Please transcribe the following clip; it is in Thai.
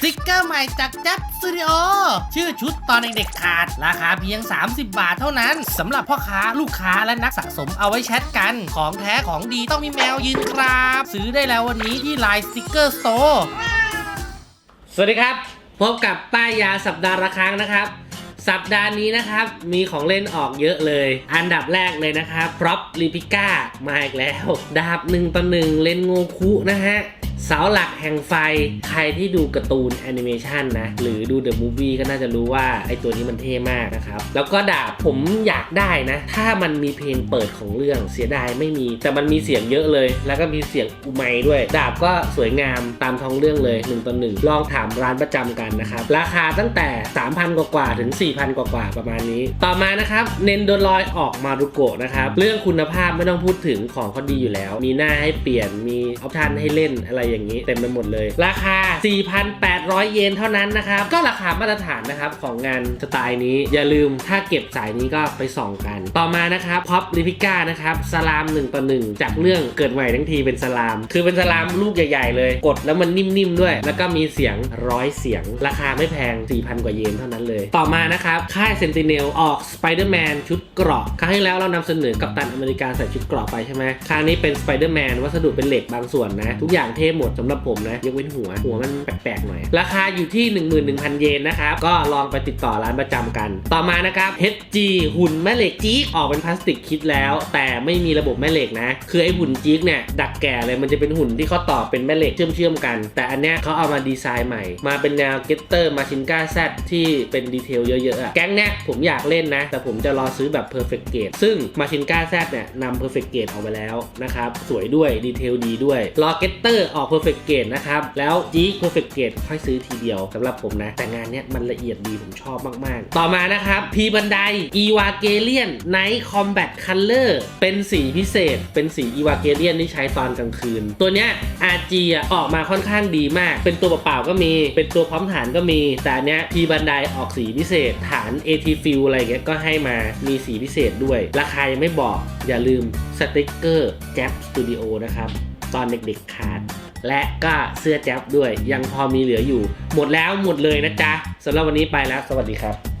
สติกเกอร์ใหม่จากจับสตูดิโอชื่อชุดตอนเด็กๆขาด ราคาเพียง 30 บาทเท่านั้นสำหรับพ่อค้าลูกค้าและนักสะสมเอาไว้แชทกัน ของแท้ของดีต้องมีแมวยืนครับ ซื้อได้แล้ววันนี้ที่ไลน์สติกเกอร์สโตร์สวัสดีครับ พบกับป้ายยาสัปดาห์ละครั้งนะครับ สัปดาห์นี้นะครับ มีของเล่นออกเยอะเลย อันดับแรกเลยนะครับพร็อพลิปิก้ามาอีกแล้ว ดาบหนึ่งต่อหนึ่งเลนโงคุนะฮะเสาหลักแห่งไฟใครที่ดูการ์ตูนแอนิเมชันนะ หรือดูเดอะมูฟวี่ก็น่าจะรู้ว่า ไอตัวนี้มันเท่มากนะครับ แล้วก็ดาบผมอยากได้นะ ถ้ามันมีเพลงเปิดของเรื่องเสียดายไม่มี แต่มันมีเสียงเยอะเลย แล้วก็มีเสียงอุไมด้วย ดาบก็สวยงามตามท้องเรื่องเลย1ต่อ1ลองถามร้านประจำกันนะครับ ราคาตั้งแต่ 3,000 กว่าถึง4,000 กว่าๆประมาณนี้ ต่อมานะครับเนนโดรอยออกมารุโกะนะครับเรื่องคุณภาพไม่ต้องพูดถึงของเขาดีอยู่แล้ว มีหน้าให้เปลี่ยนมีออปชันให้เล่นอะไรอย่างนี้ เต็มไปหมดเลย ราคา 4,800 เยนเท่านั้นนะครับก็ราคามาตรฐานนะครับของงานสไตล์นี้อย่าลืมถ้าเก็บสายนี้ก็ไปส่องกัน ต่อมานะครับพ็อปลิพิก้านะครับสลาม1ต่อ1จากเรื่องเกิดใหม่ทั้งทีเป็นสลาม คือเป็นสลามลูกใหญ่ ๆ เลย กดแล้วมันนิ่มๆด้วย แล้วก็มีเสียงร้อยเสียง ราคาไม่แพง4,000กว่าเยนเท่านั้นเลย ต่อมานะครับ ค่ายเซนติเนลออกสไปเดอร์แมนชุดเกราะครั้งที่แล้วเรานำเสนอกับตันอเมริกาใส่ชุดเกราะไปใช่ไหมครั้งนี้เป็นสไปเดอร์แมนวัสดุเป็นเหล็กบางส่วนนะ ทุกอย่างเท่หมดสำหรับผมนะ ยกเว้นหัว หัวมันแปลกๆหน่อย ราคาอยู่ที่ 11,000 เยนนะครับ ก็ลองไปติดต่อร้านประจำกัน ต่อมานะครับ HG หุ่นแม่เหล็กจี๊กออกเป็นพลาสติกคิดแล้ว แต่ไม่มีระบบแม่เหล็กนะ คือไอ้หุ่นจี๊กเนี่ยดักแก่เลยมันจะเป็นหุ่นที่เขาต่อเป็นแม่เหล็กเชื่อมๆกัน แต่อันเนี้ยเขาเอามาดีไซน์ใหม่ มาเป็นแนวเกตเตอร์มาชินก้าแซที่เป็นดีเทลเยอะๆอะแก๊งเนี้ยผมอยากเล่นนะ แต่ผมจะรอซื้อแบบ perfect gate ซึ่งมาชินก้าแซเนี่ยนำ perfect gate ออกมาแล้วนะครับ สวยด้วยดีเทลดีด้วยรอเกตเตอร์ออก perfect gate นะครับ แล้วจีก perfect gate ค่อยซื้อทีเดียวสำหรับผมนะ แต่งานเนี้ยมันละเอียดดีผมชอบมากๆ ต่อมานะครับพีบันได e v a g e l i o n Night Combat Color เป็นสีพิเศษ เป็นสี e v a g e l i o n ที่ใช้ตอนกลางคืน ตัวเนี้ย RG อะออกมาค่อนข้างดีมาก เป็นตัวเปล่าๆก็มี เป็นตัวพร้อมฐานก็มี แต่เนี้ยพีบันไดออกสีพิเศษฐาน AT Fill อะไรเงี้ยก็ให้มามีสีพิเศษด้วย ราคายังไม่บอกอย่าลืมสติกเกอร์แจ๊บสตูดิโอนะครับ ตอนเด็กๆขาด และก็เสื้อแจ๊บด้วยยังพอมีเหลืออยู่ หมดแล้วหมดเลยนะจ๊ะสำหรับวันนี้ไปแล้ว สวัสดีครับ